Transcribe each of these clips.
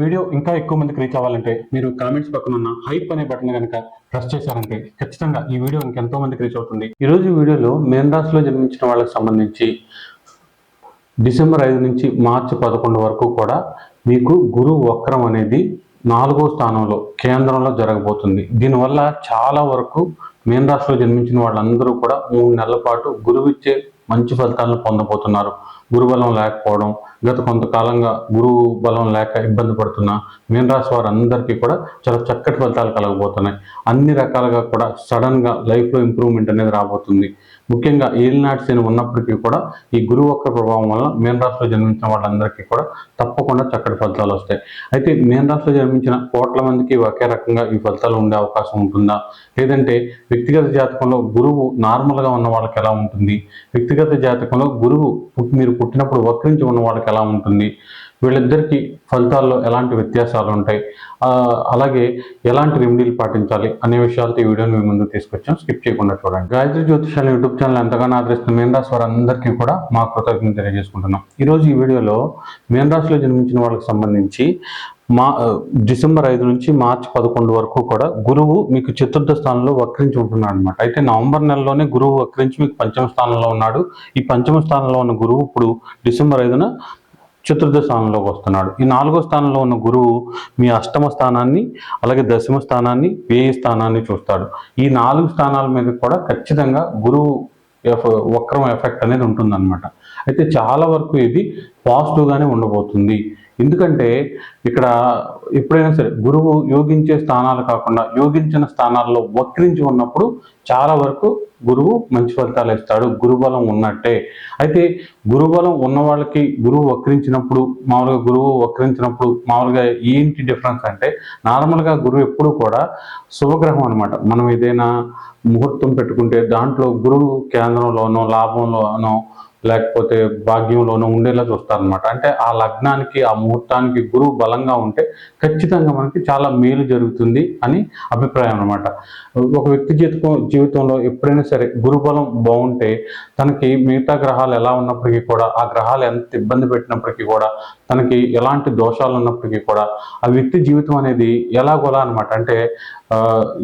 Video ఇంకా ఎక్కువ మందికి రీచ్ అవ్వాలంటే మీరు కామెంట్స్ పక్కన ఉన్న హైప్ అనే బటన్ కనుక ప్రెస్ చేశారంటే ఖచ్చితంగా ఈ వీడియో ఇంకెంతో మందికి రీచ్ అవుతుంది. ఈ రోజు వీడియోలో మేన్ రాశిలో జన్మించిన వాళ్ళకి సంబంధించి డిసెంబర్ ఐదు నుంచి మార్చి పదకొండు వరకు కూడా మీకు గురు వక్రం అనేది నాలుగో స్థానంలో కేంద్రంలో జరగబోతుంది. దీనివల్ల చాలా వరకు మేన్ రాశిలో జన్మించిన వాళ్ళందరూ కూడా మూడు నెలల పాటు గురువు ఇచ్చే మంచి ఫలితాలను పొందబోతున్నారు. గురుబలం లేకపోవడం గత కొంతకాలంగా గురువు బలం లేక ఇబ్బంది పడుతున్న మీనరాశి వారందరికీ కూడా చాలా చక్కటి ఫలితాలు కలగబోతున్నాయి. అన్ని రకాలుగా కూడా సడన్గా లైఫ్లో ఇంప్రూవ్మెంట్ అనేది రాబోతుంది. ముఖ్యంగా ఏలినాటి శని ఉన్నప్పటికీ కూడా ఈ గురువు ఒక్క ప్రభావం వల్ల మీన రాశిలో జన్మించిన వాళ్ళందరికీ కూడా తప్పకుండా చక్కటి ఫలితాలు వస్తాయి. అయితే మీన రాశిలో జన్మించిన కోట్ల మందికి ఒకే రకంగా ఈ ఫలితాలు ఉండే అవకాశం ఉంటుందా? లేదంటే వ్యక్తిగత జాతకంలో గురువు నార్మల్గా ఉన్న వాళ్ళకి ఎలా ఉంటుంది? వ్యక్తిగత జాతకంలో గురువు మీరు పుట్టినప్పుడు వక్రించి ఉన్న వాళ్ళకి ఎలా ఉంటుంది? వీళ్ళిద్దరికీ ఫలితాల్లో ఎలాంటి వ్యత్యాసాలు ఉంటాయి? అలాగే ఎలాంటి రెమెడీలు పాటించాలి అనే విషయాలతో ఈ వీడియోని మీ ముందు తీసుకొచ్చాం. స్కిప్ చేయకుండా చూడండి. గాయత్రి జ్యోతిషాల యూట్యూబ్ ఛానల్ ఎంతగానో ఆదరిస్తున్న మీన రాశి వారందరికీ కూడా మా కృతజ్ఞత తెలియజేసుకుంటున్నాం. ఈరోజు ఈ వీడియోలో మీన రాశిలో జన్మించిన వాళ్ళకి సంబంధించి మా డిసెంబర్ ఐదు నుంచి మార్చి పదకొండు వరకు కూడా గురువు మీకు చతుర్థ స్థానంలో వక్రించి ఉంటున్నాడు అనమాట అయితే నవంబర్ నెలలోనే గురువు వక్రించి మీకు పంచమ స్థానంలో ఉన్నాడు. ఈ పంచమ స్థానంలో ఉన్న గురువు ఇప్పుడు డిసెంబర్ ఐదున చతుర్థ స్థానంలోకి వస్తున్నాడు. ఈ నాలుగో స్థానంలో ఉన్న గురువు మీ అష్టమ స్థానాన్ని అలాగే దశమ స్థానాన్ని వ్యయ స్థానాన్ని చూస్తాడు. ఈ నాలుగు స్థానాల మీద కూడా ఖచ్చితంగా గురువు వక్రం ఎఫెక్ట్ అనేది ఉంటుందన్నమాట. అయితే చాలా వరకు ఇది పాజిటివ్గానే ఉండబోతుంది. ఎందుకంటే ఇక్కడ ఎప్పుడైనా సరే గురువు యోగించే స్థానాలు కాకుండా యోగించిన స్థానాల్లో వక్రించి ఉన్నప్పుడు చాలా వరకు గురువు మంచి ఫలితాలు ఇస్తాడు. గురుబలం ఉన్నట్టే. అయితే గురుబలం ఉన్న వాళ్ళకి గురువు వక్రించినప్పుడు మామూలుగా గురువు వక్రించినప్పుడు మామూలుగా ఏంటి డిఫరెన్స్ అంటే నార్మల్గా గురువు ఎప్పుడు కూడా శుభగ్రహం అనమాట మనం ఏదైనా ముహూర్తం పెట్టుకుంటే దాంట్లో గురువు కేంద్రంలోనో లాభంలోనో లేకపోతే భాగ్యంలోనూ ఉండేలా చూస్తారనమాట అంటే ఆ లగ్నానికి ఆ ముహూర్తానికి గురువు బలంగా ఉంటే ఖచ్చితంగా మనకి చాలా మేలు జరుగుతుంది అని అభిప్రాయం అనమాట ఒక వ్యక్తి జీవితం జీవితంలో ఎప్పుడైనా సరే గురుబలం బాగుంటే తనకి మిగతా గ్రహాలు ఎలా ఉన్నప్పటికీ కూడా ఆ గ్రహాలు ఎంత ఇబ్బంది పెట్టినప్పటికీ కూడా తనకి ఎలాంటి దోషాలు ఉన్నప్పటికీ కూడా ఆ వ్యక్తి జీవితం అనేది ఎలాగోలా అనమాట అంటే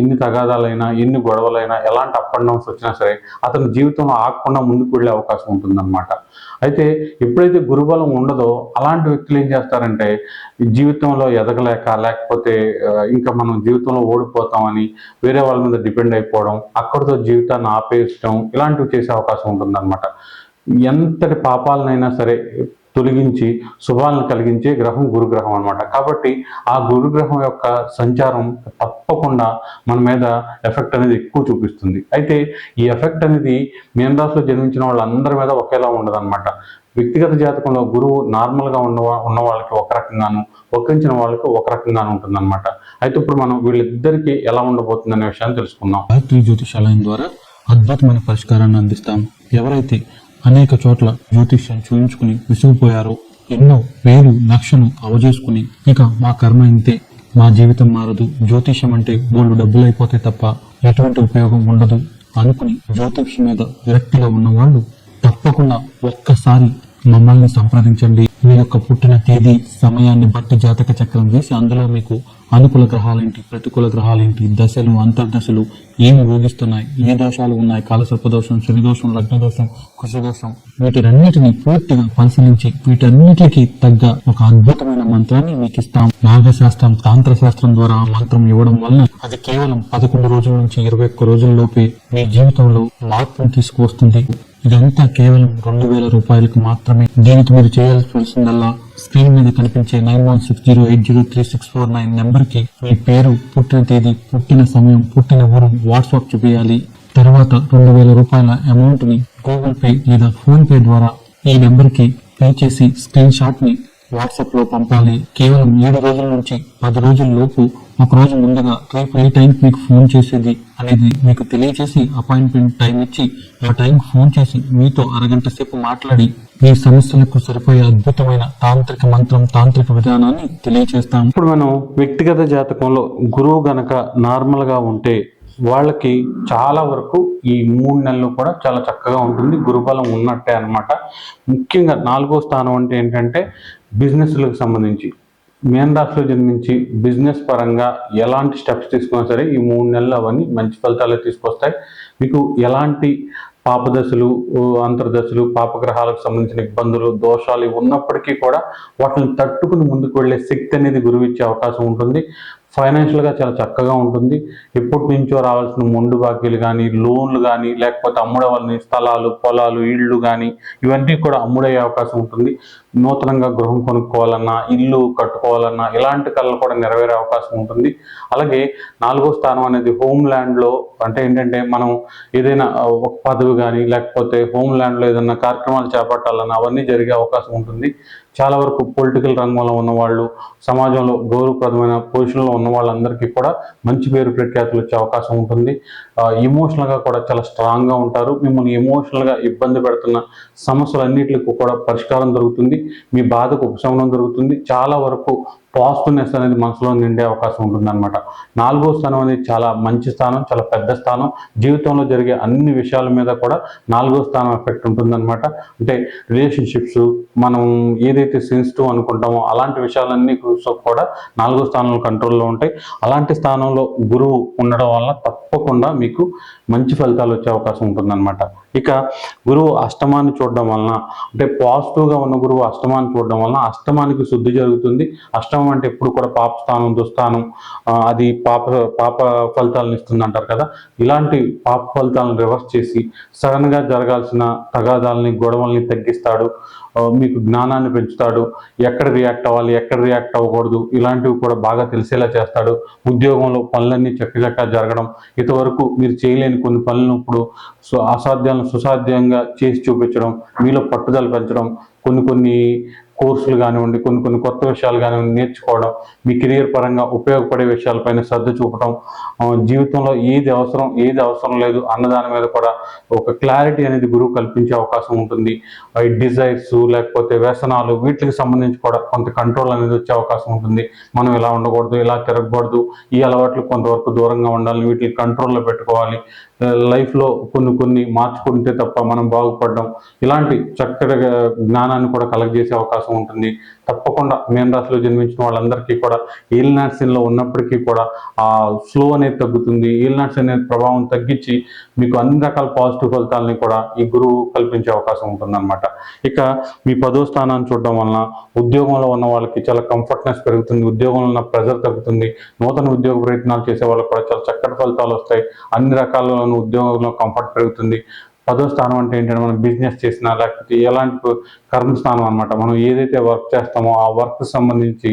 ఎన్ని తగాదాలైనా ఎన్ని గొడవలైనా ఎలాంటి అప్ అండ్ డౌన్స్ వచ్చినా సరే అతని జీవితంలో ఆగకుండా ముందుకు వెళ్ళే అవకాశం ఉంటుందన్నమాట. అయితే ఎప్పుడైతే గురుబలం ఉండదో అలాంటి వ్యక్తులు ఏం చేస్తారంటే జీవితంలో ఎదగలేక లేకపోతే ఇంకా మనం జీవితంలో ఓడిపోతామని వేరే వాళ్ళ మీద డిపెండ్ అయిపోవడం అక్కడితో జీవితాన్ని ఆపేయడం ఇలాంటివి చేసే అవకాశం ఉంటుందన్నమాట. ఎంతటి పాపాలనైనా సరే తొలగించి శుభాలను కలిగించే గ్రహం గురుగ్రహం అనమాట కాబట్టి ఆ గురుగ్రహం యొక్క సంచారం తప్పకుండా మన మీద ఎఫెక్ట్ అనేది ఎక్కువ చూపిస్తుంది. అయితే ఈ ఎఫెక్ట్ అనేది మీన రాశిలో జన్మించిన వాళ్ళందరి మీద ఒకేలా ఉండదన్నమాట. వ్యక్తిగత జాతకంలో గురువు నార్మల్గా ఉన్న ఉన్న వాళ్ళకి ఒక రకంగాను వక్రించిన వాళ్ళకి ఒక రకంగాను ఉంటుందన్నమాట. అయితే ఇప్పుడు మనం వీళ్ళిద్దరికీ ఎలా ఉండబోతుంది అనే విషయాన్ని తెలుసుకుందాం. గాయత్రి జ్యోతిషాలయం ద్వారా అద్భుతమైన పరిష్కారాన్ని అందిస్తాం. ఎవరైతే అనేక చోట్ల జ్యోతిష్యం చూయించుకుని విసిగిపోయారో. ఎన్నో వేలు లక్షలు అవజేసుకుని ఇక మా కర్మ ఇంతే. మా జీవితం మారదు. జ్యోతిష్యం అంటే బోళ్ళు డబ్బులు అయిపోతే తప్ప ఎటువంటి ఉపయోగం ఉండదు. అనుకుని జ్యోతిష్యం మీద విరక్తిగా ఉన్న వాళ్ళు తప్పకుండా ఒక్కసారి మమ్మల్ని సంప్రదించండి. మీ యొక్క పుట్టిన తేదీ సమయాన్ని బట్టి జాతక చక్రం వేసి అందులో మీకు అనుకూల గ్రహాలేంటి ప్రతికూల గ్రహాలేంటి దశలు అంతర్దశలు ఏమి ఊగిస్తున్నాయి ఏ దోషాలు ఉన్నాయి కాలసర్ప దోషం శనిదోషం లగ్నదోషం కుశదోషం దోషం వీటినన్నిటిని పూర్తిగా పరిశీలించి వీటన్నిటికి తగ్గ ఒక అద్భుతమైన మంత్రాన్ని మీకు ఇస్తాం. నాగశాస్త్రం తాంత్ర శాస్త్రం ద్వారా మంత్రం ఇవ్వడం వలన అది కేవలం పదకొండు రోజుల నుంచి ఇరవై ఒక్క రోజుల లోపే మీ జీవితంలో మార్పును తీసుకువస్తుంది. ఇదంతా కేవలం రెండు వేల రూపాయలకు మాత్రమే. దీనికి మీరు చేయాల్సిందల్లా స్క్రీన్ మీద కనిపించే nine one six zero eight zero three six four nine నెంబర్కి మీ పేరు పుట్టిన తేదీ పుట్టిన సమయం పుట్టిన ఊరు వాట్సాప్ చూపించాలి తర్వాత రెండు వేల రూపాయల అమౌంట్ని గూగుల్ పే లేదా ఫోన్ పే ద్వారా ఈ నెంబర్కి పే చేసి స్క్రీన్ షాట్ని వాట్సాప్లో పంపాలి. కేవలం ఏడు రోజుల నుంచి పది రోజుల లోపు ఒక రోజు ముందుగా రేపు ఏ టైంకి మీకు ఫోన్ చేసేది అనేది మీకు తెలియజేసి అపాయింట్మెంట్ టైం ఇచ్చి ఆ టైంకి ఫోన్ చేసి మీతో అరగంట సేపు మాట్లాడి మీ సమస్యలకు సరిపోయే అద్భుతమైన తాంత్రిక మంత్రం తాంత్రిక విధానాన్ని తెలియజేస్తాం ఇప్పుడు మనం వ్యక్తిగత జాతకంలో గురువు గనక నార్మల్గా ఉంటే వాళ్ళకి చాలా వరకు ఈ మూడు నెలలు కూడా చాలా చక్కగా ఉంటుంది. గురుబలం ఉన్నట్టే అనమాట ముఖ్యంగా నాలుగో స్థానం అంటే ఏంటంటే బిజినెస్లకు సంబంధించి. మేన్ రాశిలో జన్మించి బిజినెస్ పరంగా ఎలాంటి స్టెప్స్ తీసుకున్నా సరే ఈ మూడు నెలలు అవన్నీ మంచి ఫలితాలు తీసుకొస్తాయి. మీకు ఎలాంటి పాపదశలు అంతర్దశలు పాపగ్రహాలకు సంబంధించిన ఇబ్బందులు దోషాలు ఇవి ఉన్నప్పటికీ కూడా వాటిని తట్టుకుని ముందుకు వెళ్ళే శక్తి అనేది గురువు ఇచ్చే అవకాశం ఉంటుంది. ఫైనాన్షియల్గా చాలా చక్కగా ఉంటుంది. ఎప్పటి నుంచో రావాల్సిన మొండు బాకీలు కానీ లోన్లు కానీ లేకపోతే అమ్ముడవలని స్థలాలు పొలాలు ఇళ్ళు కానీ ఇవన్నీ కూడా అమ్ముడయ్యే అవకాశం ఉంటుంది. నూతనంగా గృహం కొనుక్కోవాలన్నా ఇల్లు కట్టుకోవాలన్నా ఇలాంటి కళలు కూడా నెరవేరే అవకాశం ఉంటుంది. అలాగే నాలుగో స్థానం అనేది హోమ్ ల్యాండ్లో అంటే ఏంటంటే మనం ఏదైనా ఒక పదవి కానీ లేకపోతే హోమ్ ల్యాండ్లో ఏదైనా కార్యక్రమాలు చేపట్టాలన్నా అవన్నీ జరిగే అవకాశం ఉంటుంది. చాలా వరకు పొలిటికల్ రంగంలో ఉన్న వాళ్ళు సమాజంలో గౌరవప్రదమైన పొజిషన్లో ఉన్న వాళ్ళందరికీ కూడా మంచి పేరు ప్రఖ్యాతులు వచ్చే అవకాశం ఉంటుంది. ఇమోషనల్గా కూడా చాలా స్ట్రాంగ్గా ఉంటారు. మిమ్మల్ని ఎమోషనల్గా ఇబ్బంది పెడుతున్న సమస్యలన్నింటికి కూడా పరిష్కారం దొరుకుతుంది. మీ బాధకు ఉపశమనం దొరుకుతుంది. చాలా వరకు పాజిటివ్నెస్ అనేది మనసులో నిండే అవకాశం ఉంటుంది అనమాట నాలుగో స్థానం అనేది చాలా మంచి స్థానం చాలా పెద్ద స్థానం. జీవితంలో జరిగే అన్ని విషయాల మీద కూడా నాలుగో స్థానం ఎఫెక్ట్ ఉంటుందన్నమాట. అంటే రిలేషన్షిప్స్ మనం ఏదైతే సెన్సిటివ్ అనుకుంటామో అలాంటి విషయాలన్నీ కూడా నాలుగో స్థానంలో కంట్రోల్లో ఉంటాయి. అలాంటి స్థానంలో గురువు ఉండడం వల్ల తప్పకుండా మీకు మంచి ఫలితాలు వచ్చే అవకాశం ఉంటుందన్నమాట. ఇక గురువు అష్టమాన్ని చూడడం వలన అంటే పాజిటివ్గా ఉన్న గురువు అష్టమాన్ని చూడడం వలన అష్టమానికి శుద్ధి జరుగుతుంది. అష్టమం అంటే ఎప్పుడు కూడా పాప స్థానం దుస్థానం అది పాప పాప ఫలితాలను ఇస్తుంది అంటారు కదా. ఇలాంటి పాప ఫలితాలను రివర్స్ చేసి సడన్గా జరగాల్సిన తగాదాలని గొడవల్ని తగ్గిస్తాడు. మీకు జ్ఞానాన్ని పెంచుతాడు. ఎక్కడ రియాక్ట్ అవ్వాలి ఎక్కడ రియాక్ట్ అవ్వకూడదు ఇలాంటివి కూడా బాగా తెలిసేలా చేస్తాడు. ఉద్యోగంలో పనులన్నీ చక్కచక్క జరగడం. ఇంతవరకు మీరు చేయలేని కొన్ని పనులను ఇప్పుడు అసాధ్యాలను సుసాధ్యంగా చేసి చూపించడం మీలో పట్టుదల పెంచడం కొన్ని కొన్ని కోర్సులు కానివ్వండి కొన్ని కొన్ని కొత్త విషయాలు కానివ్వండి నేర్చుకోవడం మీ కెరియర్ పరంగా ఉపయోగపడే విషయాలపైన శ్రద్ధ చూపడం జీవితంలో ఏది అవసరం ఏది అవసరం లేదు అన్నదాని మీద కూడా ఒక క్లారిటీ అనేది గురువు కల్పించే అవకాశం ఉంటుంది. డిజైర్స్ లేకపోతే వ్యసనాలు వీటికి సంబంధించి కూడా కొంత కంట్రోల్ అనేది వచ్చే అవకాశం ఉంటుంది. మనం ఇలా ఉండకూడదు ఇలా తిరగకూడదు ఈ అలవాట్లు కొంతవరకు దూరంగా ఉండాలి వీటిని కంట్రోల్లో పెట్టుకోవాలి. లైఫ్లో కొన్ని కొన్ని మార్చుకుంటే తప్ప మనం బాగుపడడం ఇలాంటి చక్కటి జ్ఞానాన్ని కూడా కలెక్ట్ చేసే అవకాశం ఉంటుంది. తప్పకుండా మేన్ రాశిలో జన్మించిన వాళ్ళందరికీ కూడా ఈల్నాట్సిన్లో ఉన్నప్పటికీ కూడా ఆ స్లో అనేది తగ్గుతుంది. ఈల్నాట్స్ అనేది ప్రభావం తగ్గించి మీకు అన్ని రకాల పాజిటివ్ ఫలితాలని కూడా ఈ గురువు కల్పించే అవకాశం ఉంటుందన్నమాట. ఇక మీ పదో స్థానాన్ని చూడడం వలన ఉద్యోగంలో ఉన్న వాళ్ళకి చాలా కంఫర్ట్నెస్ పెరుగుతుంది. ఉద్యోగంలో ఉన్న ప్రెజర్ తగ్గుతుంది. నూతన ఉద్యోగ ప్రయత్నాలు చేసే వాళ్ళకి కూడా చాలా చక్కటి ఫలితాలు వస్తాయి. అన్ని రకాలలోనూ ఉద్యోగంలో కంఫర్ట్ పెరుగుతుంది. పదో స్థానం అంటే ఏంటంటే మనం బిజినెస్ చేసినా లేకపోతే ఎలాంటి కర్మస్థానం అనమాట మనం ఏదైతే వర్క్ చేస్తామో ఆ వర్క్ సంబంధించి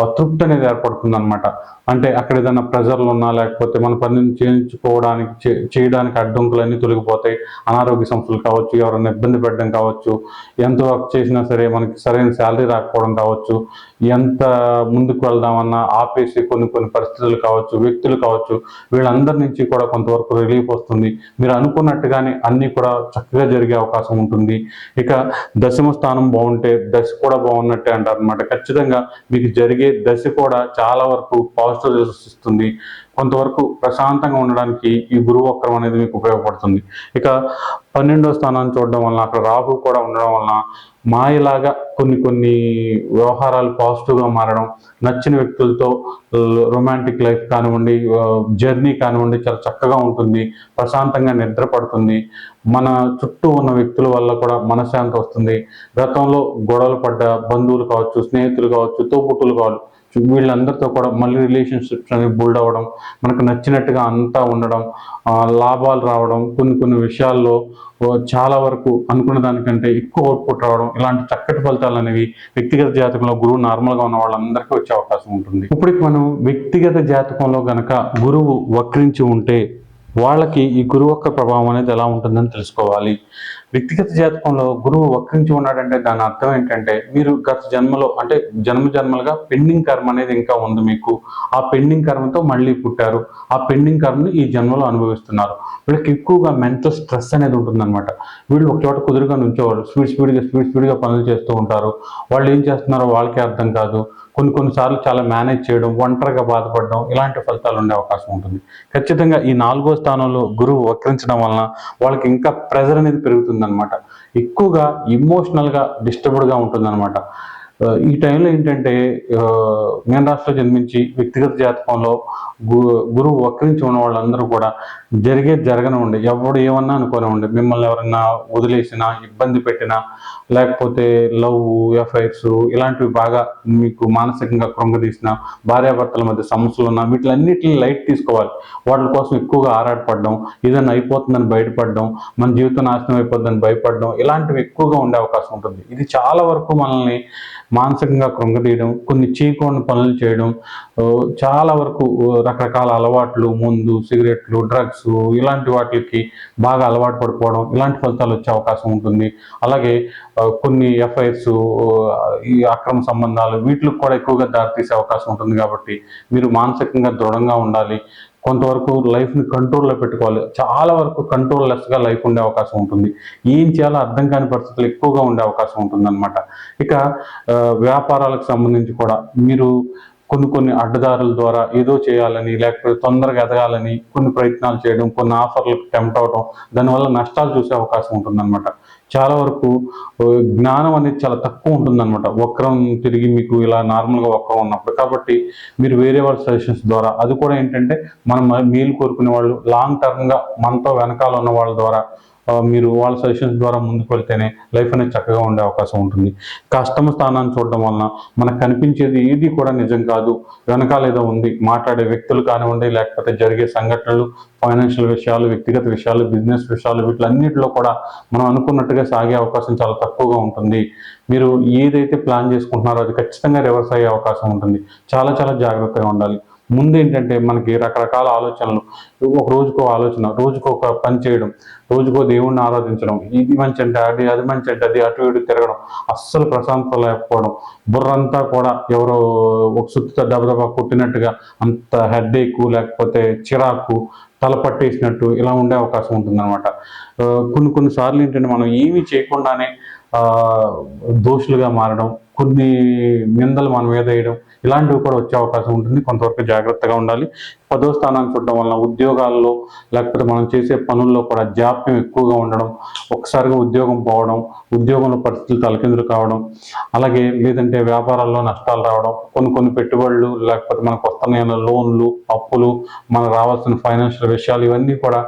ఆ తృప్తి అనేది ఏర్పడుతుంది అనమాట అంటే అక్కడ ఏదైనా ప్రెజర్లు ఉన్నా లేకపోతే మన పనిని చేయించుకోవడానికి చేయడానికి అడ్డంకులన్నీ తొలగిపోతాయి. అనారోగ్య సమస్యలు కావచ్చు ఎవరైనా ఇబ్బంది పెట్టడం కావచ్చు ఎంత వర్క్ చేసినా సరే మనకి సరైన శాలరీ రాకపోవడం కావచ్చు ఎంత ముందుకు వెళ్దామన్నా ఆపేసి కొన్ని కొన్ని పరిస్థితులు కావచ్చు వ్యక్తులు కావచ్చు వీళ్ళందరి నుంచి కూడా కొంతవరకు రిలీఫ్ వస్తుంది. మీరు అనుకున్నట్టుగానే అన్నీ కూడా చక్కగా జరిగే అవకాశం ఉంటుంది. ఇక దశమ స్థానం బాగుంటే దశ కూడా బాగున్నట్టే అంటారు అనమాట ఖచ్చితంగా మీకు జరిగే దశ కూడా చాలా వరకు పాజిటివ్ రిజల్ట్స్ సృష్టిస్తుంది కొంతవరకు ప్రశాంతంగా ఉండడానికి ఈ గురువు వక్రం అనేది మీకు ఉపయోగపడుతుంది. ఇక పన్నెండో స్థానాన్ని చూడడం వలన అక్కడ రాహు కూడా ఉండడం వలన మాయలాగా కొన్ని కొన్ని వ్యవహారాలు పాజిటివ్గా మారడం నచ్చిన వ్యక్తులతో రొమాంటిక్ లైఫ్ కానివ్వండి జర్నీ కానివ్వండి చాలా చక్కగా ఉంటుంది ప్రశాంతంగా నిద్ర పడుతుంది. మన చుట్టూ ఉన్న వ్యక్తుల వల్ల కూడా మనశ్శాంతి వస్తుంది. గతంలో గొడవలు పడ్డ బంధువులు కావచ్చు స్నేహితులు కావచ్చు తోబుట్టులు కావచ్చు వీళ్ళందరితో కూడా మళ్ళీ రిలేషన్షిప్స్ అనేవి బిల్డ్ అవ్వడం మనకు నచ్చినట్టుగా అంతా ఉండడం లాభాలు రావడం కొన్ని కొన్ని విషయాల్లో చాలా వరకు అనుకున్న దానికంటే ఎక్కువ అవుట్పుట్ రావడం ఇలాంటి చక్కటి ఫలితాలు అనేవి వ్యక్తిగత జాతకంలో గురువు నార్మల్గా ఉన్న వాళ్ళందరికీ వచ్చే అవకాశం ఉంటుంది. ఇప్పటికి మనం వ్యక్తిగత జాతకంలో గనక గురువు వక్రించి ఉంటే వాళ్ళకి ఈ గురువు యొక్క ప్రభావం అనేది ఎలా ఉంటుందని తెలుసుకోవాలి. వ్యక్తిగత జాతకంలో గురువు వక్రించి ఉన్నాడంటే దాని అర్థం ఏంటంటే మీరు గత జన్మలో అంటే జన్మ జన్మలుగా పెండింగ్ కర్మ అనేది ఇంకా ఉంది మీకు. ఆ పెండింగ్ కర్మతో మళ్ళీ పుట్టారు. ఆ పెండింగ్ కర్మని ఈ జన్మలో అనుభవిస్తున్నారు. వీళ్ళకి ఎక్కువగా మెంటల్ స్ట్రెస్ అనేది ఉంటుందన్నమాట. వీళ్ళు ఒక చోట కుదురుగా నుంచోవాళ్ళు స్పీడ్ స్పీడ్గా స్పీడ్ స్పీడ్గా పనులు చేస్తూ ఉంటారు. వాళ్ళు ఏం చేస్తున్నారో వాళ్ళకే అర్థం కాదు. కొన్ని కొన్నిసార్లు చాలా మేనేజ్ చేయడం ఒంటరిగా బాధపడడం ఇలాంటి ఫలితాలు ఉండే అవకాశం ఉంటుంది. ఖచ్చితంగా ఈ నాలుగో స్థానంలో గురువు వక్రించడం వలన వాళ్ళకి ఇంకా ప్రెజర్ అనేది పెరుగుతుంది అనమాట ఎక్కువగా ఇమోషనల్గా డిస్టర్బ్డ్గా ఉంటుంది అనమాట ఈ టైంలో ఏంటంటే మేన్ మీన రాశిలో జన్మించి వ్యక్తిగత జాతకంలో గు గురువు వక్రించి ఉన్న వాళ్ళందరూ కూడా జరిగేది జరగనివ్వండి ఎవడు ఏమన్నా అనుకోనివ్వండి మిమ్మల్ని ఎవరన్నా వదిలేసినా ఇబ్బంది పెట్టినా లేకపోతే లవ్ ఎఫైర్స్ ఇలాంటివి బాగా మీకు మానసికంగా కృంగదీసిన భార్యాభర్తల మధ్య సమస్యలు ఉన్నా వీటిలన్నిటిని లైట్ తీసుకోవాలి. వాటి కోసం ఎక్కువగా ఆరాటపడడం ఏదైనా అయిపోతుందని బయటపడడం మన జీవితం నాశనం అయిపోతుందని భయపడడం ఇలాంటివి ఎక్కువగా ఉండే అవకాశం ఉంటుంది. ఇది చాలా వరకు మనల్ని మానసికంగా కృంగదీయడం కొన్ని చేయకూడని పనులు చేయడం చాలా వరకు రకరకాల అలవాట్లు ముందు సిగరెట్లు డ్రగ్స్ ఇలాంటి వాటికి బాగా అలవాటు పడిపోవడం ఇలాంటి ఫలితాలు వచ్చే అవకాశం ఉంటుంది. అలాగే కొన్ని ఎఫ్ఐఆర్స్ ఈ అక్రమ సంబంధాలు వీటికి కూడా ఎక్కువగా దారితీసే అవకాశం ఉంటుంది కాబట్టి మీరు మానసికంగా దృఢంగా ఉండాలి. కొంతవరకు లైఫ్ని కంట్రోల్లో పెట్టుకోవాలి. చాలా వరకు కంట్రోల్ లెస్గా లైఫ్ ఉండే అవకాశం ఉంటుంది. ఏం చేయాలో అర్థం కాని పరిస్థితులు ఎక్కువగా ఉండే అవకాశం ఉంటుంది ఇక వ్యాపారాలకు సంబంధించి కూడా మీరు కొన్ని కొన్ని అడ్డదారుల ద్వారా ఏదో చేయాలని లేకపోతే తొందరగా ఎదగాలని కొన్ని ప్రయత్నాలు చేయడం కొన్ని ఆఫర్లకు టెంప్ట్ అవడం దానివల్ల నష్టాలు చూసే అవకాశం ఉంటుందన్నమాట. చాలా వరకు జ్ఞానం అనేది చాలా తక్కువ ఉంటుందన్నమాట. వక్రం తిరిగి మీకు ఇలా నార్మల్గా వక్రం ఉన్నప్పుడు. కాబట్టి మీరు వేరే వాళ్ళ సజెషన్స్ ద్వారా అది కూడా ఏంటంటే మనం మేలు కోరుకునే వాళ్ళు లాంగ్ టర్మ్గా మనతో వెనకాల ఉన్న వాళ్ళ ద్వారా మీరు వాళ్ళ సజెషన్స్ ద్వారా ముందుకు వెళ్తేనే లైఫ్ అనేది చక్కగా ఉండే అవకాశం ఉంటుంది. కష్టమ స్థానాన్ని చూడడం వలన మనకు కనిపించేది ఏది కూడా నిజం కాదు. వెనకాల ఏదో ఉంది. మాట్లాడే వ్యక్తులు కానివ్వండి లేకపోతే జరిగే సంఘటనలు ఫైనాన్షియల్ విషయాలు వ్యక్తిగత విషయాలు బిజినెస్ విషయాలు వీటిలన్నిటిలో కూడా మనం అనుకున్నట్టుగా సాగే అవకాశం చాలా తక్కువగా ఉంటుంది. మీరు ఏదైతే ప్లాన్ చేసుకుంటున్నారో అది ఖచ్చితంగా రివర్స్ అయ్యే అవకాశం ఉంటుంది. చాలా చాలా జాగ్రత్తగా ఉండాలి. ముందు ఏంటంటే మనకి రకరకాల ఆలోచనలు. ఒక రోజుకో ఆలోచన రోజుకో ఒక పని చేయడం రోజుకో దేవుణ్ణి ఆరాధించడం ఇది మంచి అంటే అది అది మంచి అంటే అది అటు ఇటు తిరగడం అస్సలు ప్రశాంతత లేకపోవడం. బుర్రంతా కూడా ఎవరో ఒక సుత్తితో దెబ్బదెబ్బ కొట్టినట్టుగా అంత హెడ్ఏక్ లేకపోతే చిరాకు తల పట్టేసినట్టు ఇలా ఉండే అవకాశం ఉంటుందన్నమాట. కొన్ని కొన్ని సార్లు ఏంటంటే మనం ఏమీ చేయకుండానే దోషులుగా మారడం కొన్ని నిందలు మన మీద వేయడం ఇలాంటివి కూడా వచ్చే అవకాశం ఉంటుంది. కొంతవరకు జాగ్రత్తగా ఉండాలి. పదో స్థానాన్ని చూడడం వలన ఉద్యోగాల్లో లేకపోతే మనం చేసే పనుల్లో కూడా జాప్యం ఎక్కువగా ఉండడం ఒకసారిగా ఉద్యోగం పోవడం ఉద్యోగంలో పరిస్థితులు తలకిందులు కావడం అలాగే లేదంటే వ్యాపారాల్లో నష్టాలు రావడం కొన్ని కొన్ని పెట్టుబడులు లేకపోతే మనకు వస్తున్న లోన్లు అప్పులు మనకు రావాల్సిన ఫైనాన్షియల్ విషయాలు ఇవన్నీ కూడా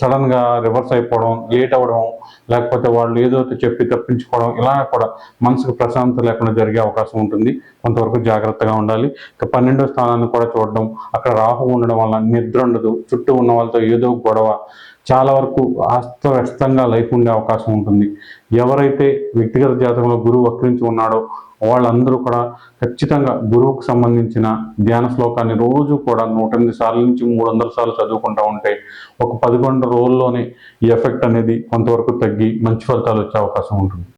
సడన్గా రివర్స్ అయిపోవడం లేట్ అవ్వడం లేకపోతే వాళ్ళు ఏదో చెప్పి తప్పించుకోవడం ఇలా కూడా మనసుకు ప్రశాంతత లేకుండా జరిగే అవకాశం ఉంటుంది. కొంతవరకు జాగ్రత్తగా ఉండాలి. ఇక పన్నెండో స్థానాన్ని కూడా చూడడం అక్కడ రాహు ఉండడం వల్ల నిద్ర ఉండదు చుట్టూ ఉన్న వాళ్ళతో ఏదో గొడవ చాలా వరకు అస్తవ్యస్తంగా లైఫ్ ఉండే అవకాశం ఉంటుంది. ఎవరైతే వ్యక్తిగత జాతకంలో గురువు వక్రించి ఉన్నాడో వాళ్ళందరూ కూడా ఖచ్చితంగా గురువుకు సంబంధించిన ధ్యాన శ్లోకాన్ని రోజు కూడా నూట ఎనిమిది సార్లు నుంచి మూడు వందల సార్లు చదువుకుంటూ ఉంటే ఒక పదకొండు రోజుల్లోనే ఈ ఎఫెక్ట్ అనేది కొంతవరకు తగ్గి మంచి ఫలితాలు వచ్చే అవకాశం ఉంటుంది.